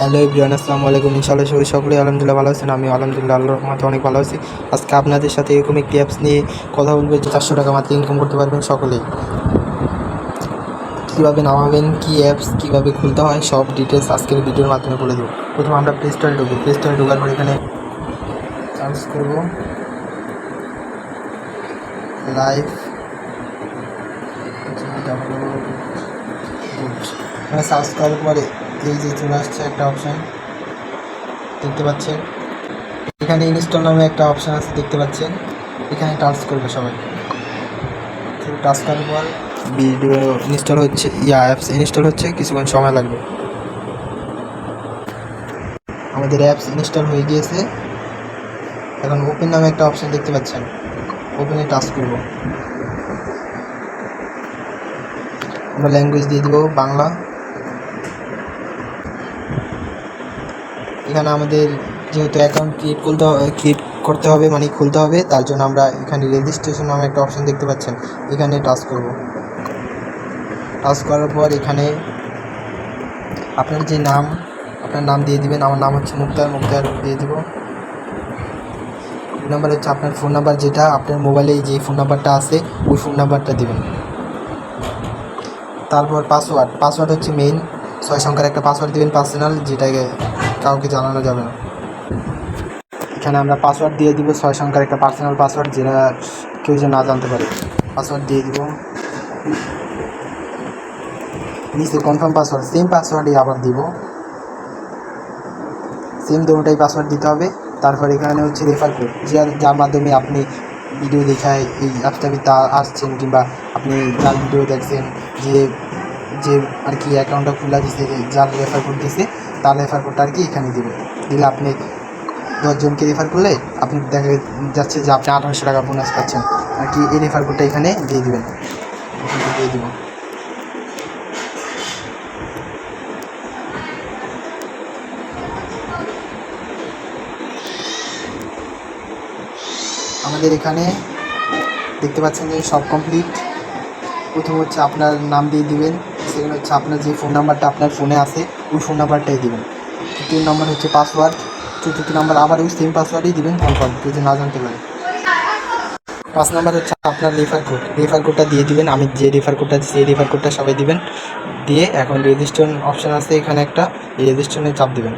Hello ইব্রিয়ান আসসালামু আলাইকুম। ইনশাআল্লাহ সবাই সকলে আলহামদুলিল্লাহ ভালো আছেন। আমি আলহামদুলিল্লাহ, আল্লাহর রহমতে অনেক ভালো আছি। আজকে আপনাদের সাথে এরকম একটি অ্যাপস নিয়ে কথা বলব, যে চারশো টাকা মাত্র ইনকাম করতে পারবেন সকলেই। কীভাবে নামাবেন, কী অ্যাপস কীভাবে খুলতে হয়, সব ডিটেলস আজকের ভিডিওর মাধ্যমে বলে দেবো। প্রথমে আমরা প্লে স্টোরে ঢুকবো প্লে স্টোরে ঢোকার পর এখানে চার্জ করব। লাইভ এখানে সার্চ করার পরে এই যে চলে আসছে একটা অপশান দেখতে পাচ্ছেন। এখানে ইনস্টল নামে একটা অপশান আছে দেখতে পাচ্ছেন। এখানে টাচ করবে সবাই। টাচ করার পর ভিডিও ইনস্টল হচ্ছে ইয়া অ্যাপস ইনস্টল হচ্ছে কিছুক্ষণ সময় লাগবে। আমাদের অ্যাপস ইনস্টল হয়ে গিয়েছে। এখন ওপেন নামে একটা অপশান দেখতে পাচ্ছেন। ওপেনে টাচ করব। আমরা ল্যাঙ্গুয়েজ দিয়ে দেবো বাংলা। এখানে আমাদের যেহেতু অ্যাকাউন্ট ক্রিয়েট করতে ক্রিয়েট করতে হবে মানে খুলতে হবে, তার জন্য আমরা এখানে রেজিস্ট্রেশন নামে একটা অপশন দেখতে পাচ্ছেন। এখানে টাচ করব। টাচ করার পর এখানে আপনার যে নাম, আপনার নাম দিয়ে দিবেন। আমার নাম হচ্ছে মুক্তার মুক্তার দিয়ে দিব। নাম্বার হচ্ছে আপনার ফোন নাম্বার যেটা, আপনার মোবাইলে যে ফোন নাম্বারটা আছে, ওই ফোন নাম্বারটা দিবেন। তারপর পাসওয়ার্ড পাসওয়ার্ড হচ্ছে মেইন ছয় সংখ্যার একটা পাসওয়ার্ড দিবেন পার্সোনাল যেটাকে কাউকে জানানো যাবে না। এখানে আমরা পাসওয়ার্ড দিয়ে দিব, ছয় সংখ্যার একটা পার্সোনাল পাসওয়ার্ড যেটা কেউ যে না জানতে পারে। পাসওয়ার্ড দিয়ে দিব। নিচে কনফার্ম পাসওয়ার্ড সেম পাসওয়ার্ডই আবার দিব। সেম দুটোটাই পাসওয়ার্ড দিতে হবে। তারপর এখানে হচ্ছে রেফার কোড যার যার মাধ্যমে আপনি ভিডিও দেখায় এই অ্যাপসটাকে তা আসছেন কিংবা আপনি যার ভিডিও দেখছেন, যে যে আর কি অ্যাকাউন্টটা খোলা দিছে, যার রেফার কোড দিছে তার রেফার কোডটা আর কি এখানে দিবেন দিলে আপনি দশজনকে রেফার করলে আপনি দেখা যাচ্ছে যে আপনি আঠারোশো টাকা বোনাস পাচ্ছেন। আর কি এই রেফার কোডটা এখানে দিয়ে দেবেন। দিয়ে দিব আমাদের এখানে দেখতে পাচ্ছেন যে সব কমপ্লিট প্রথম হচ্ছে আপনার নাম দিয়ে দিবেন। সেকেন্ড হচ্ছে আপনার যে ফোন নাম্বারটা আপনার ফোনে আছে, ওই ফোন নাম্বারটাই দেবেন। তৃতীয় নম্বর হচ্ছে পাসওয়ার্ড চতুর্থ নাম্বার আবার ওই সেম পাসওয়ার্ডই দেবেন কনফার্ম কেউ যদি না জানতে পারে পাঁচ নম্বর হচ্ছে আপনার রেফার কোড রেফার কোডটা দিয়ে দিবেন, আমি যে রেফার কোডটা সেই রেফার কোডটা সবাই দিবেন। দিয়ে এখন রেজিস্ট্রেশন অপশান আছে এখানে একটা, এই রেজিস্ট্রেশনে চাপ দিবেন।